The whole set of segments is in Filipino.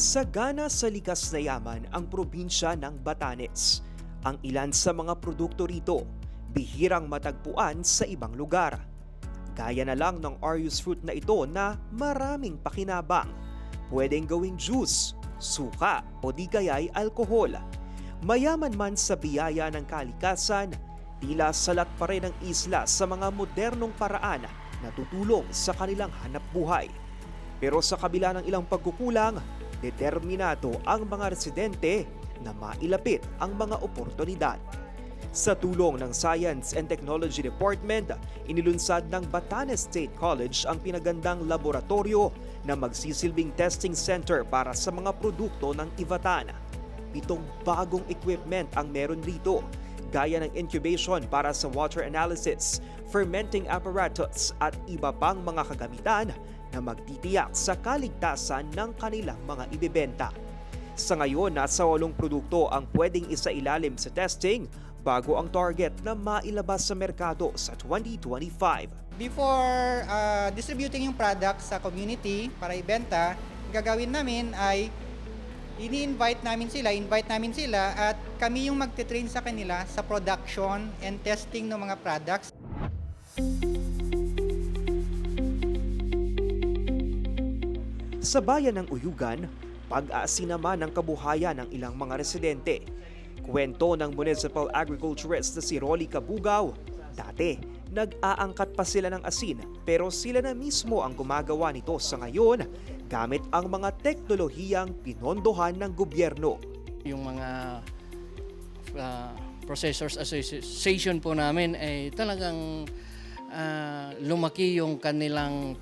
Sagana sa likas na yaman ang probinsya ng Batanes. Ang ilan sa mga produkto rito, bihirang matagpuan sa ibang lugar. Gaya na lang ng Arius fruit na ito na maraming pakinabang. Pwedeng gawing juice, suka o di kaya'y alkohol. Mayaman man sa biyaya ng kalikasan, tila salat pa rin ang isla sa mga modernong paraan na tutulong sa kanilang hanap buhay. Pero sa kabila ng ilang pagkukulang, determinado ang mga residente na mailapit ang mga oportunidad. Sa tulong ng Science and Technology Department, inilunsad ng Batanes State College ang pinagandang laboratorio na magsisilbing testing center para sa mga produkto ng Ivatan. Pitong bagong equipment ang meron rito, gaya ng incubation para sa water analysis, fermenting apparatus at iba pang mga kagamitan na magtitiyak sa kaligtasan ng kanilang mga ibebenta. Sa ngayon, nasa walong produkto ang pwedeng isailalim sa testing bago ang target na mailabas sa merkado sa 2025. Before uh, distributing yung product sa community para ibenta, gagawin namin ay ini-invite namin sila, invite namin sila at kami yung magte-train sa kanila sa production and testing ng mga products. Sa bayan ng Uyugan, pag-aasi naman ng kabuhayan ng ilang mga residente. Kwento ng municipal agriculturist na si Rolly Kabugaw, dati nag-aangkat pa sila ng asin pero sila na mismo ang gumagawa nito sa ngayon gamit ang mga teknolohiyang pinondohan ng gobyerno. Yung mga uh, Processors Association po namin ay talagang ah, lumaki yung kanilang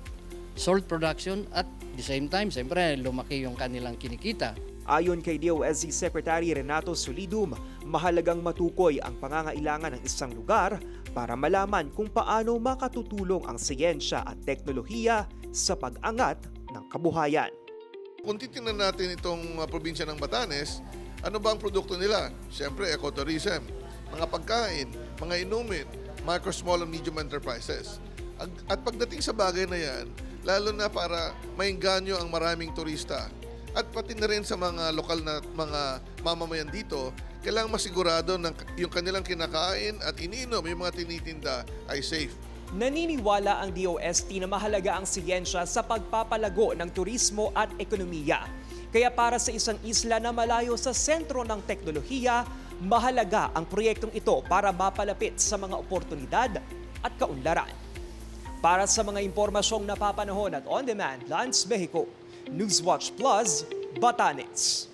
salt production at the same time, siyempre, lumaki yung kanilang kinikita. Ayon kay DOST Secretary Renato Solidum, mahalagang matukoy ang pangangailangan ng isang lugar para malaman kung paano makatutulong ang siyensya at teknolohiya sa pag-angat ng kabuhayan. Kung titingnan natin itong uh, probinsya ng Batanes, ano ba ang produkto nila? Siyempre, ecotourism, mga pagkain, mga inumin, micro, small, and medium enterprises. At pagdating sa bagay na yan, lalo na para maingganyo ang maraming turista at pati na rin sa mga lokal na mga mamamayan dito, kailangang masigurado ng yung kanilang kinakain at iniinom, yung mga tinitinda ay safe. Naniniwala ang DOST na mahalaga ang siyensya sa pagpapalago ng turismo at ekonomiya. Kaya para sa isang isla na malayo sa sentro ng teknolohiya, mahalaga ang proyektong ito para mapalapit sa mga oportunidad at kaunlaran. Para sa mga impormasyong napapanahon at on-demand, Lance Mexico, Newswatch Plus, Batanes.